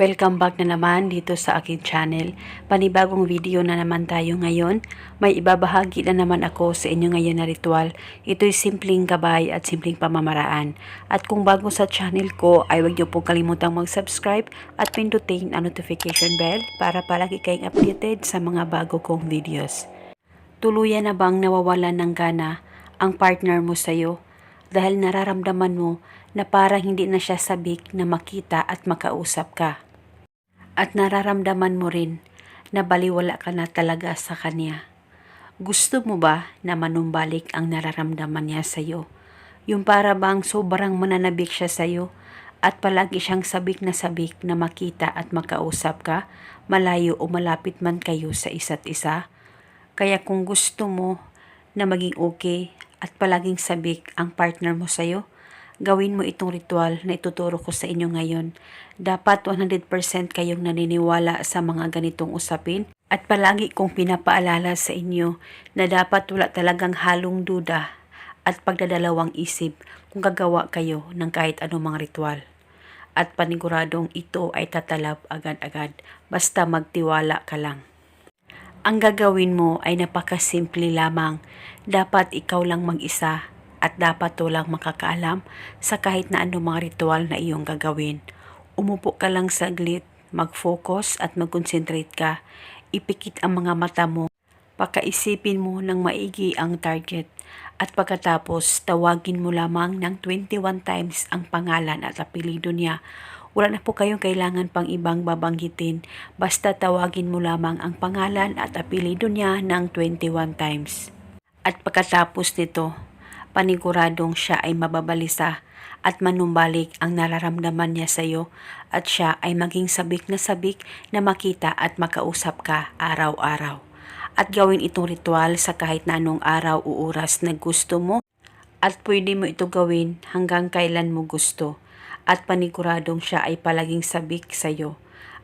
Welcome back na naman dito sa aking channel. Panibagong video na naman tayo ngayon. May ibabahagi na naman ako sa inyo ngayon na ritual. Ito'y simpleng gabay at simpleng pamamaraan. At kung bago sa channel ko ay huwag niyo pong kalimutang mag-subscribe at pindutin ang notification bell para palagi kayong updated sa mga bago kong videos. Tuluyan na bang nawawalan ng gana ang partner mo sa'yo dahil nararamdaman mo na parang hindi na siya sabik na makita at makausap ka? At nararamdaman mo rin na baliwala ka na talaga sa kanya. Gusto mo ba na manumbalik ang nararamdaman niya sa'yo? Yung para bang sobrang mananabik siya sa'yo at palagi siyang sabik na sabik na makita at makausap ka, malayo o malapit man kayo sa isa't isa? Kaya kung gusto mo na maging okay at palaging sabik ang partner mo sa'yo, gawin mo itong ritual na ituturo ko sa inyo ngayon. Dapat 100% kayong naniniwala sa mga ganitong usapin at palagi kong pinapaalala sa inyo na dapat wala talagang halong duda at pagdadalawang isip kung gagawa kayo ng kahit anumang ritual. At paniguradong ito ay tatalab agad-agad basta magtiwala ka lang. Ang gagawin mo ay napakasimple lamang. Dapat ikaw lang mag-isa at dapat walang makakaalam sa kahit na anumang ritual na iyong gagawin. Umupo ka lang saglit, mag-focus at mag-concentrate ka. Ipikit ang mga mata mo. Pakaisipin mo ng maigi ang target at pagkatapos tawagin mo lamang ng 21 times ang pangalan at apelido niya. Wala na po kayong kailangan pang ibang babanggitin. Basta tawagin mo lamang ang pangalan at apelido niya ng 21 times. At pagkatapos nito, paniguradong siya ay mababalisa at manumbalik ang nararamdaman niya sa iyo at siya ay maging sabik na sabik na makita at makausap ka araw-araw. At gawin itong ritual sa kahit na anong araw o oras na gusto mo at pwede mo ito gawin hanggang kailan mo gusto at paniguradong siya ay palaging sabik sa iyo.